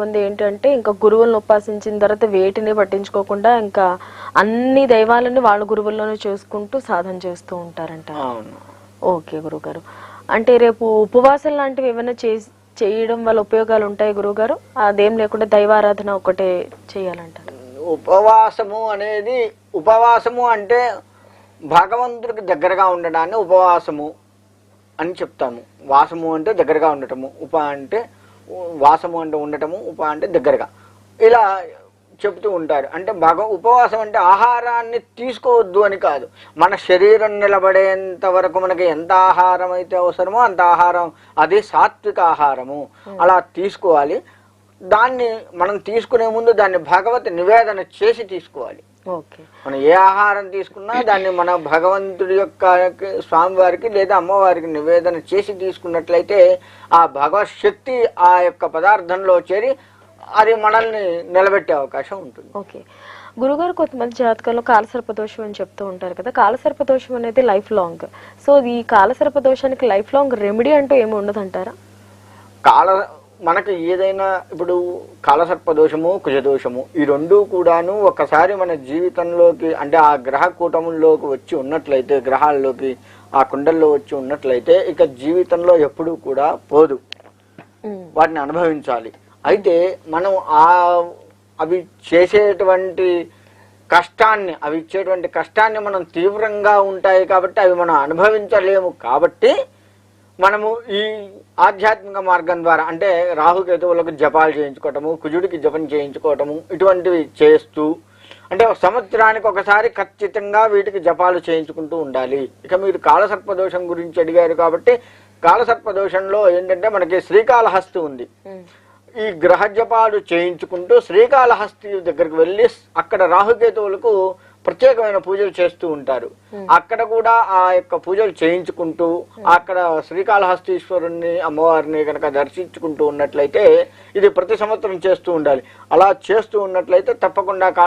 మంది ఏంటంటే ఇంకా గురువులను ఉపాసించిన తర్వాత వేటిని పట్టించుకోకుండా ఇంకా అన్ని దైవాలని వాళ్ళ గురువుల్లోనే చేసుకుంటూ సాధన చేస్తూ ఉంటారంట. అవును. ఓకే గురుగారు. అంటే రేపు ఉపవాసం లాంటివి ఏమైనా చేయడం వల్ల ఉపయోగాలు ఉంటాయి గురుగారు? అదేం లేకుండా దైవారాధన ఒకటే చేయాలంటారు ఉపవాసము అనేది ఉపవాసము అంటే భగవంతుడికి దగ్గరగా ఉండడాన్ని ఉపవాసము అని చెప్తాము. వాసము అంటే దగ్గరగా ఉండటము. ఉప అంటే వాసము అంటే ఉండటము ఉప అంటే దగ్గరగా. ఇలా చెప్తూ ఉంటారు. అంటే భగ ఉపవాసం అంటే ఆహారాన్ని తీసుకోవద్దు అని కాదు. మన శరీరం నిలబడేంత వరకు మనకి ఎంత ఆహారం అయితే అవసరమో అంత ఆహారం అది సాత్విక ఆహారము. అలా తీసుకోవాలి. దాన్ని మనం తీసుకునే ముందు దాన్ని భగవత్ నివేదన చేసి తీసుకోవాలి. మనం ఏ ఆహారం తీసుకున్నా దాన్ని మన భగవంతుడి యొక్క స్వామివారికి లేదా అమ్మవారికి నివేదన చేసి తీసుకున్నట్లయితే ఆ భగవత్ శక్తి ఆ యొక్క పదార్థంలో చేరి అది మనల్ని నిలబెట్టే అవకాశం ఉంటుంది. ఓకే. గురుగారు కొంతమంది జాతకాల్లో కాలసర్ప దోషం అని చెప్తూ ఉంటారు కదా కాలసర్ప దోషం అనేది లైఫ్ లాంగ్. సో ఈ కాలసర్ప దోషానికి లైఫ్ లాంగ్ రెమెడీ అంటూ ఏమి ఉండదంటారా? కాల మనకి ఏదైనా ఇప్పుడు కాలసర్ప దోషము కుజదోషము ఈ రెండు కూడాను ఒకసారి మన జీవితంలోకి అంటే ఆ గ్రహ కూటముల్లోకి వచ్చి ఉన్నట్లయితే గ్రహాల్లోకి ఆ కుండల్లో వచ్చి ఉన్నట్లయితే ఇక జీవితంలో ఎప్పుడూ కూడా పోదు. వాటిని అనుభవించాలి. అయితే మనం ఆ అవి చేసేటువంటి కష్టాన్ని అవి ఇచ్చేటువంటి కష్టాన్ని మనం తీవ్రంగా ఉంటాయి కాబట్టి అవి మనం అనుభవించలేము కాబట్టి మనము ఈ ఆధ్యాత్మిక మార్గం ద్వారా అంటే రాహుకేతువులకు జపాలు చేయించుకోవటము కుజుడికి జపం చేయించుకోవటము ఇటువంటివి చేస్తూ అంటే ఒక సంవత్సరానికి ఒకసారి ఖచ్చితంగా వీటికి జపాలు చేయించుకుంటూ ఉండాలి. ఇక మీరు కాలసర్పదోషం గురించి అడిగారు కాబట్టి కాలసర్పదోషంలో ఏంటంటే మనకి శ్రీకాళహస్తి ఉంది. ఈ గ్రహ జపాలు చేయించుకుంటూ శ్రీకాళహస్తి దగ్గరికి వెళ్ళి అక్కడ రాహుకేతువులకు ప్రత్యేకమైన పూజలు చేస్తూ ఉంటారు. అక్కడ కూడా ఆ యొక్క పూజలు చేయించుకుంటూ అక్కడ శ్రీకాళహస్తీశ్వరుణ్ణి అమ్మవారిని కనుక దర్శించుకుంటూ ఉన్నట్లయితే ఇది ప్రతి సంవత్సరం చేస్తూ ఉండాలి. అలా చేస్తూ ఉన్నట్లయితే తప్పకుండా